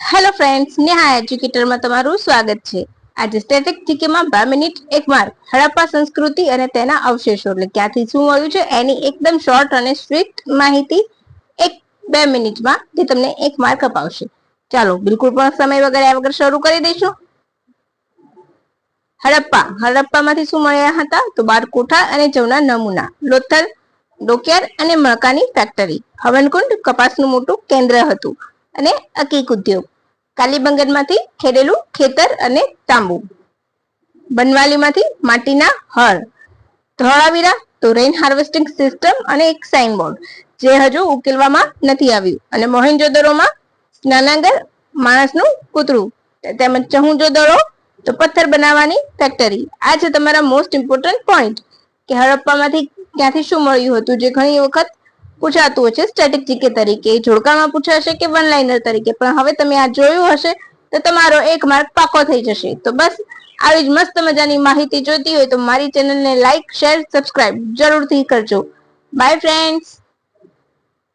Hello friends Neha એજ્યુકેટરમાં તમારું સ્વાગત છે. આજે સ્ટેટિક જીકેમાં બે મિનિટ, એક માર્ક હડપ્પા સંસ્કૃતિ અને તેના અવશેષો. એટલે ક્યાંથી શું મળ્યું છે? એની એકદમ શોર્ટ અને સ્વીટ માહિતી એક, બે મિનિટમાં જે તમને એક માર્ક અપાવશે. ચાલો, બિલકુલ પણ સમય વગર વગર શરૂ કરી દઈશું. હડપ્પા, હડપ્પામાંથી શું મળ્યા હતા? તો બાર કોઠા અને જવના નમૂના, લોથલ, ડોકિયાર અને મકાની ફેક્ટરી હવનકુંડ કપાસનું મોટું કેન્દ્ર હતું. અને અકીક ઉદ્યોગ. કાલીબંગનમાંથી ખેડેલું ખેતર અને તાંબુ. બનવાલીમાંથી માટીના હળ. ધોળાવીરા તો રેઇન હાર્વેસ્ટિંગ સિસ્ટમ અને એક સાઇનબોર્ડ જે હજુ ઉકેલવામાં નથી આવ્યું. અને મોહેન્જોદરોમાં સ્નાનાગર માણસનું કૂતરું. તેમજ ચહુંજોદરો તો પથ્થર બનાવવાની ફેક્ટરી આ છે તમારા મોસ્ટ ઇમ્પોર્ટન્ટ પોઈન્ટ કે હડપ્પામાંથી ક્યાંથી શું મળ્યું હતું? જે ઘણી વખત પૂછાતું હોય છે સ્ટેટિક જીકે તરીકે, જોડકામાં પૂછાશે કે વન લાઇનર તરીકે. પણ હવે તમે આ જોયું હશે, તો તમારો એક માર્ક પાકો થઈ જશે. તો બસ, આવી જ મસ્ત મજાની માહિતી જોઈતી હોય તો મારી ચેનલને લાઈક શેર સબસ્ક્રાઇબ જરૂરથી કરજો. By friends